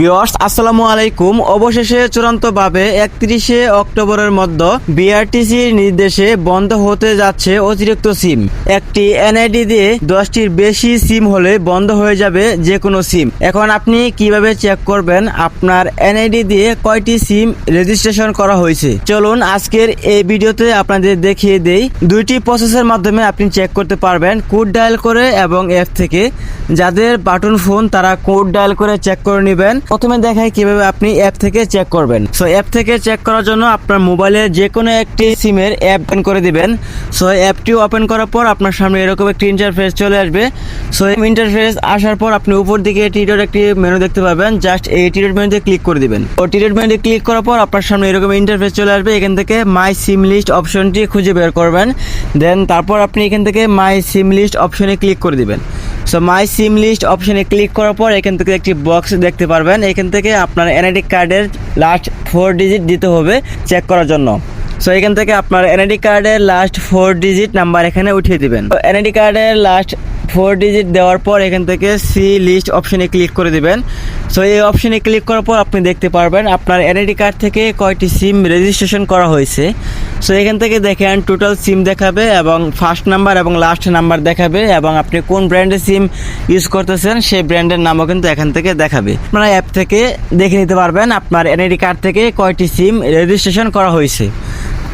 Viewers, আসসালামু আলাইকুম। অবশেষে চূড়ান্তভাবে একত্রিশে অক্টোবরের মধ্যে বিআরটিসির নির্দেশে বন্ধ হতে যাচ্ছে অতিরিক্ত সিম। একটি এনআইডি দিয়ে দশটির বেশি সিম হলে বন্ধ হয়ে যাবে যে কোনো সিম। এখন আপনি কীভাবে চেক করবেন? আপনার এনআইডি দিয়ে কয়টি সিম রেজিস্ট্রেশন করা হয়েছে? চলুন আজকের এই ভিডিওতে আপনাদের দেখিয়ে দেই। দুইটি প্রসেসের মাধ্যমে আপনি চেক করতে পারবেন কোড ডায়াল করে এবং অ্যাপ থেকে। যাদের বাটন ফোন, তারা কোড ডায়াল করে চেক করে নেবেন। প্রথমে দেখায় কীভাবে আপনি অ্যাপ থেকে চেক করবেন। সো অ্যাপ থেকে চেক করার জন্য আপনার মোবাইলে যে কোনো একটি সিমের অ্যাপ ওপেন করে দিবেন। সো অ্যাপটি ওপেন করার পর আপনার সামনে এরকম একটি ইন্টারফেস চলে আসবে। সো ইন্টারফেস আসার পর আপনি উপর দিকে টিডোর একটি মেনু দেখতে পাবেন। জাস্ট এই টিডোর মেনুতে ক্লিক করে দিবেন। ও টিডোর মেনুতে ক্লিক করার পর আপনার সামনে এরকম ইন্টারফেস চলে আসবে। এখান থেকে মাই সিম লিস্ট অপশনটি খুঁজে বের করবেন। দেন তারপর আপনি এখান থেকে মাই সিম লিস্ট অপশনে ক্লিক করে দিবেন। সো মাই সিম লিস্ট অপশানে ক্লিক করার পর এখান থেকে একটি বক্স দেখতে পারবেন। এখান থেকে আপনার এনআইডি কার্ডের লাস্ট ফোর ডিজিট দিতে হবে চেক করার জন্য। সো এখান থেকে আপনার এনআইডি কার্ডের লাস্ট ফোর ডিজিট নাম্বার এখানে উঠিয়ে দিবেন। এনআইডি কার্ডের লাস্ট ফোর ডিজিট দেওয়ার পর এখান থেকে সি লিস্ট অপশনে ক্লিক করে দিবেন। সো এই অপশনে ক্লিক করার পর আপনি দেখতে পারবেন আপনার এনআইডি কার্ড থেকে কয়টি সিম রেজিস্ট্রেশন করা হয়েছে। সো এখান থেকে দেখেন টোটাল সিম দেখাবে এবং ফার্স্ট নাম্বার এবং লাস্ট নাম্বার দেখাবে এবং আপনি কোন ব্র্যান্ডের সিম ইউজ করতেছেন সেই ব্র্যান্ডের নামও কিন্তু এখান থেকে দেখাবে। আপনারা অ্যাপ থেকে দেখে নিতে পারবেন আপনার এনআইডি কার্ড থেকে কয়টি সিম রেজিস্ট্রেশন করা হয়েছে।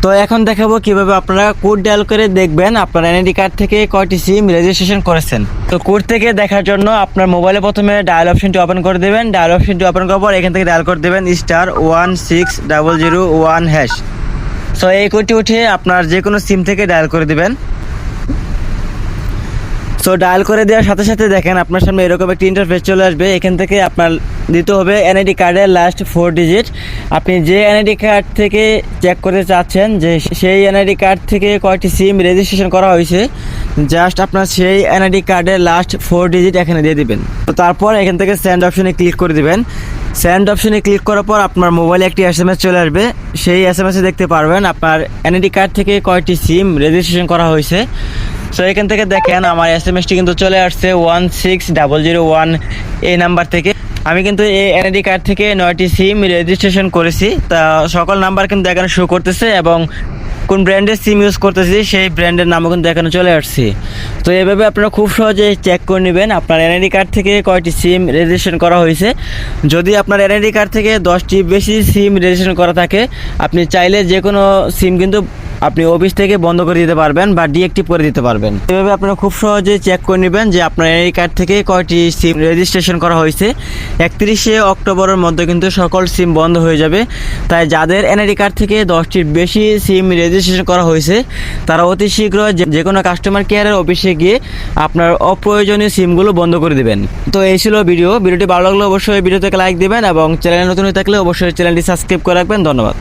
তো এখন দেখাবো কীভাবে আপনারা কোড ডায়াল করে দেখবেন আপনার এনআইডি কার্ড থেকে কয়টি সিম রেজিস্ট্রেশন করেছেন। তো কোড থেকে দেখার জন্য আপনার মোবাইলে প্রথমে ডায়াল অপশনটি ওপেন করে দেবেন। ডায়াল অপশনটি ওপেন করার পর এখান থেকে ডায়াল করে দেবেন star one six double zero one hash. So এই কোডটি উঠে আপনার যে কোনো সিম থেকে ডায়াল করে দিবেন। সো ডায়াল করে দেওয়ার সাথে সাথে দেখেন আপনার সামনে এরকম একটি ইন্টারফেস চলে আসবে। এখান থেকে আপনার দিতে হবে এনআইডি কার্ডের লাস্ট ফোর ডিজিট আপনি যে এনআইডি কার্ড থেকে চেক করতে চাচ্ছেন, যে সেই এনআইডি কার্ড থেকে কয়টি সিম রেজিস্ট্রেশন করা হয়েছে জাস্ট আপনার সেই এনআইডি কার্ডের লাস্ট ফোর ডিজিট এখানে দিয়ে দিবেন। তো তারপর এখান থেকে সেন্ড অপশনে ক্লিক করে দিবেন। সেন্ড অপশনে ক্লিক করার পর আপনার মোবাইলে একটি এস এম এস চলে আসবে। সেই এস এম এসে দেখতে পারবেন আপনার এনআইডি কার্ড থেকে কয়টি সিম রেজিস্ট্রেশন করা হয়েছে। সো এখান থেকে দেখেন আমার এস এম এসটি কিন্তু চলে আসছে one six double zero one এই নাম্বার থেকে। আমি কিন্তু এই এনআইডি কার্ড থেকে নয়টি সিম রেজিস্ট্রেশন করেছি। তা সকল নাম্বার কিন্তু এখানে শো করতেছে এবং কোন ব্র্যান্ডের সিম ইউজ করতেছি সেই ব্র্যান্ডের নামও কিন্তু এখানে চলে আসছে। তো এভাবে আপনারা খুব সহজে চেক করে নেবেন আপনার এনআইডি কার্ড থেকে কয়টি সিম রেজিস্ট্রেশন করা হয়েছে। যদি আপনার এনআইডি কার্ড থেকে দশটি বেশি সিম রেজিস্ট্রেশন করা থাকে, আপনি চাইলে যে কোনো সিম কিন্তু আপনি অফিস থেকে বন্ধ করে দিতে পারবেন বা ডিএক্টিভ করে দিতে পারবেন। এভাবে আপনারা খুব সহজে চেক করে নেবেন যে আপনার এনআইডি কার্ড থেকে কয়টি সিম রেজিস্ট্রেশন করা হয়েছে। একত্রিশে অক্টোবরের মধ্যে কিন্তু সকল সিম বন্ধ হয়ে যাবে। তাই যাদের এনআইডি কার্ড থেকে দশটির বেশি সিম রেজিস্ট্রেশন করা হয়েছে, তারা অতি শীঘ্র যে কোনো কাস্টমার কেয়ারের অফিসে গিয়ে আপনার অপ্রয়োজনীয় সিমগুলো বন্ধ করে দিবেন। তো এই ছিল ভিডিও ভিডিওটি ভালো লাগলে অবশ্যই ভিডিওতে লাইক দিবেন এবং চ্যানেলে নতুন হয়ে থাকলে অবশ্যই চ্যানেলটি সাবস্ক্রাইব করে রাখবেন। ধন্যবাদ।